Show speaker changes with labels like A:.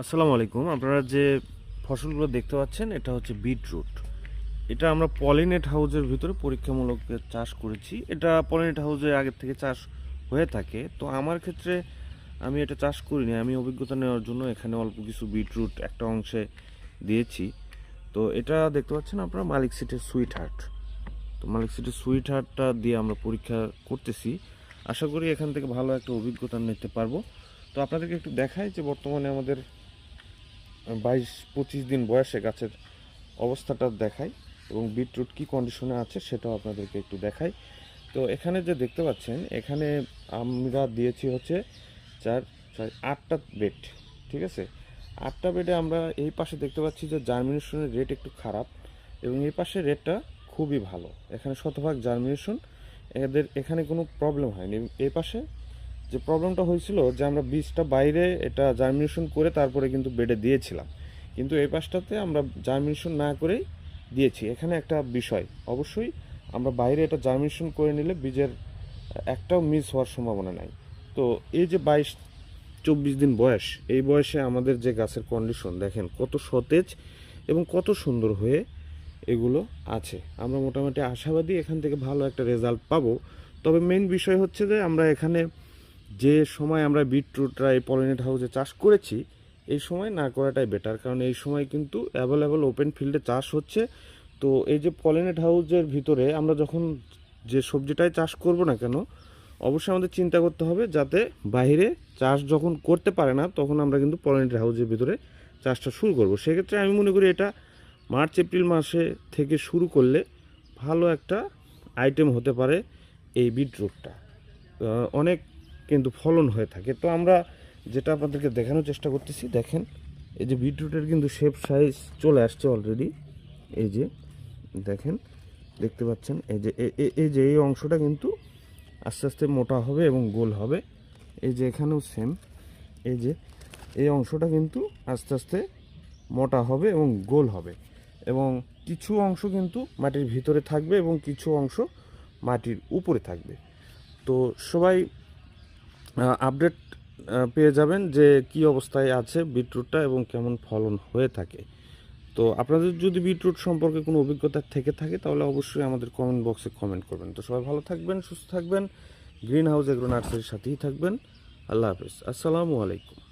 A: আসসালামু আলাইকুম। আপনারা যে ফসলগুলো দেখতে পাচ্ছেন, এটা হচ্ছে বিটরুট। এটা আমরা পলিনেট হাউসের ভিতরে পরীক্ষামূলক চাষ করেছি। এটা পলিনেট হাউসে আগের থেকে চাষ হয়ে থাকে। তো আমার ক্ষেত্রে আমি এটা চাষ করিনি। আমি অভিজ্ঞতা নেওয়ার জন্য এখানে অল্প কিছু বিটরুট একটা অংশে দিয়েছি। তো এটা দেখতে পাচ্ছেন আপনারা, মালিক সিটের সুইট হার্ট তো মালিক সিটের সুইট হার্টটা দিয়ে আমরা পরীক্ষা করতেছি। আশা করি এখান থেকে ভালো একটা অভিজ্ঞতা নিতে পারব। তো আপনাদেরকে একটু দেখাই যে বর্তমানে আমাদের বাইশ পঁচিশ দিন বয়সে গাছের অবস্থাটা দেখাই এবং বিটরুট কি কন্ডিশনে আছে সেটাও আপনাদেরকে একটু দেখাই। তো এখানে যে দেখতে পাচ্ছেন, এখানে আমরা দিয়েছি হচ্ছে চার, ছয়, আটটা বেড ঠিক আছে? আটটা বেডে আমরা এই পাশে দেখতে পাচ্ছি যে জার্মিনেশনের রেট একটু খারাপ এবং এই পাশে রেটটা খুবই ভালো। এখানে শতভাগ জার্মিনেশন এদের এখানে কোনো প্রবলেম হয়নি। এই পাশে যে প্রবলেমটা হয়েছিল যে আমরা বীজটা বাইরে এটা জার্মিনেশন করে তারপরে কিন্তু বেডে দিয়েছিলাম। কিন্তু এই পাশটাতে আমরা জার্মিনেশন না করেই দিয়েছি। এখানে একটা বিষয়, অবশ্যই আমরা বাইরে এটা জার্মিনেশন করে নিলে বীজের একটাও মিস হওয়ার সম্ভাবনা নাই। তো এই যে বাইশ, চব্বিশ দিন বয়স, এই বয়সে আমাদের যে গাছের কন্ডিশন দেখেন কত সতেজ এবং কত সুন্দর হয়ে এগুলো আছে। আমরা মোটামুটি আশাবাদী এখান থেকে ভালো একটা রেজাল্ট পাবো। তবে মেইন বিষয় হচ্ছে যে আমরা এখানে যে সময় আমরা বিটরুটরা এই পলিনেট হাউসে চাষ করেছি, এই সময় না করাটাই বেটার কারণ এই সময় কিন্তু অ্যাভেলেবল ওপেন ফিল্ডে চাষ হচ্ছে। তো এই যে পলিনেট হাউসের ভিতরে আমরা যখন যে সবজিটাই চাষ করব না কেন, অবশ্যই আমাদের চিন্তা করতে হবে যাতে বাইরে চাষ যখন করতে পারে না, তখন আমরা কিন্তু পলিনেট হাউসের ভিতরে চাষটা শুরু করব। সেক্ষেত্রে আমি মনে করি এটা মার্চ, এপ্রিল মাসে থেকে শুরু করলে ভালো একটা আইটেম হতে পারে এই বিটরুটটা। অনেক কিন্তু ফলন হয়ে থাকে। তো আমরা যেটা আপনাদেরকে দেখানোর চেষ্টা করতেছি, দেখেন, এই যে বিটরুটের কিন্তু শেপ সাইজ চলে আসছে অলরেডি এই যে, দেখেন, দেখতে পাচ্ছেন, এই যে এই যে, এই অংশটা কিন্তু আস্তে আস্তে মোটা হবে এবং গোল হবে। এই যে, এখানেও সেম এই যে, এই অংশটা কিন্তু আস্তে আস্তে মোটা হবে এবং গোল হবে। এবং কিছু অংশ কিন্তু মাটির ভিতরে থাকবে এবং কিছু অংশ মাটির উপরে থাকবে। তো সবাই আপডেট পেয়ে যাবেন যে কি অবস্থায় আছে বিটরুটটা এবং কেমন ফলন হয়ে থাকে। তো আপনাদের যদি বিটরুট সম্পর্কে কোনো অভিজ্ঞতা থেকে থাকে, তাহলে অবশ্যই আমাদের কমেন্ট বক্সে কমেন্ট করবেন। তো সবাই ভালো থাকবেন, সুস্থ থাকবেন গ্রিন হাউস এগ্রো নার্সারির সাথেই থাকবেন। আল্লাহ হাফিজ। আসসালামু আলাইকুম।